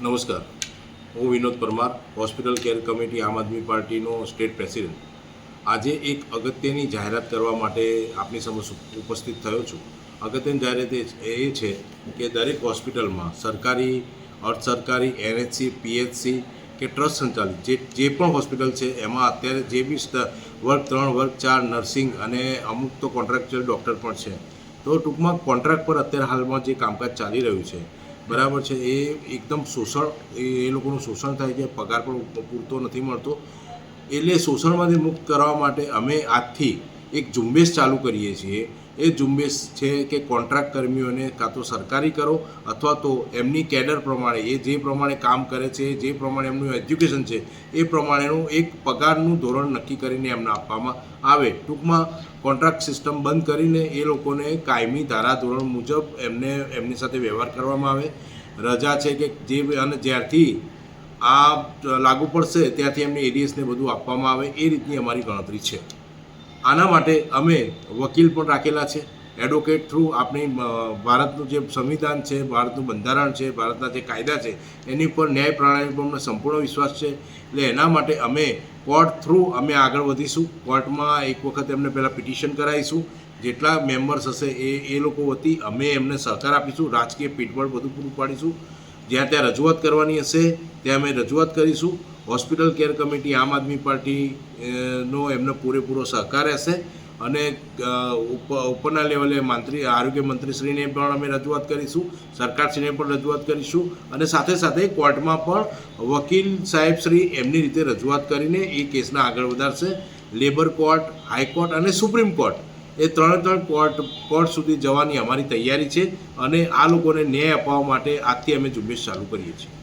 નમસ્કાર. હું Vinod Parmar, hospital care committee Aam Aadmi પાર્ટીનો સ્ટેટ પ્રેસિડેન્ટ. આજે એક અગત્યની જાહેરાત કરવા માટે આપની સમક્ષ ઉપસ્થિત થયો છું. અગત્યની જાહેરાત એ છે કે દરેક હોસ્પિટલમાં સરકારી અર્ધ સરકારી એનએચસી, પીએચસી કે ટ્રસ્ટ સંચાલિત જે જે પણ હોસ્પિટલ છે, એમાં અત્યારે જે બી વર્ગ ત્રણ, વર્ગ ચાર, નર્સિંગ અને અમુક તો કોન્ટ્રાક્ચ્યુઅલ ડૉક્ટર પણ છે. તો ટૂંકમાં કોન્ટ્રાક્ટ પર અત્યારે હાલમાં જે કામકાજ ચાલી રહ્યું છે બરાબર છે, એ એકદમ શોષણ, એ લોકોનું શોષણ થાય છે, પગાર પણ પૂરતો નથી મળતો. એટલે શોષણમાંથી મુક્ત કરવા માટે અમે આજથી એક ઝુંબેશ ચાલુ કરીએ છીએ. એ ઝુંબેશ છે કે કોન્ટ્રાક્ટ કર્મીઓને કાં તો સરકારી કરો અથવા તો એમની કેડર પ્રમાણે, એ જે પ્રમાણે કામ કરે છે, જે પ્રમાણે એમનું એજ્યુકેશન છે, એ પ્રમાણેનું એક પગારનું ધોરણ નક્કી કરીને એમને આપવામાં આવે. ટૂંકમાં, કોન્ટ્રાક્ટ સિસ્ટમ બંધ કરીને એ લોકોને કાયમી ધારાધોરણ મુજબ એમને, એમની સાથે વ્યવહાર કરવામાં આવે. રજા છે કે જે અને જ્યારથી આ લાગુ પડશે, ત્યાંથી એમને એડીએસને બધું આપવામાં આવે. એ રીતની અમારી ગણતરી છે. આના માટે અમે વકીલ પણ રાખેલા છે. એડવોકેટ થ્રુ આપણી ભારતનું જે સંવિધાન છે, ભારતનું બંધારણ છે, ભારતના જે કાયદા છે, એની પર ન્યાય પ્રણાલી પર અમને સંપૂર્ણ વિશ્વાસ છે. એટલે એના માટે અમે કોર્ટ થ્રુ અમે આગળ વધીશું. કોર્ટમાં એક વખત એમને પહેલાં પિટિશન કરાવીશું. જેટલા મેમ્બર્સ હશે એ એ લોકો વતી અમે એમને સહકાર આપીશું. રાજકીય પીઠબળ બધું પૂરું પાડીશું. જ્યાં ત્યાં રજૂઆત કરવાની હશે, ત્યાં અમે રજૂઆત કરીશું. હોસ્પિટલ કેર કમિટી, આમ આદમી પાર્ટી એમનો નો એમને પૂરેપૂરો સહકાર રહેશે. અને ઉપરના લેવલે મંત્રી, આરોગ્ય મંત્રીશ્રીને પણ અમે રજૂઆત કરીશું, સરકારશ્રીને પણ રજૂઆત કરીશું, અને સાથે સાથે કોર્ટમાં પણ વકીલ સાહેબશ્રી એમની રીતે રજૂઆત કરીને એ કેસના આગળ વધારશે. લેબર કોર્ટ હાઈકોર્ટ અને સુપ્રીમ કોર્ટ એ ત્રણે ત્રણ કોર્ટ કોર્ટ સુધી જવાની અમારી તૈયારી છે અને આ લોકોને ન્યાય અપાવવા માટે આજથી અમે ઝુંબેશ ચાલુ કરીએ છીએ.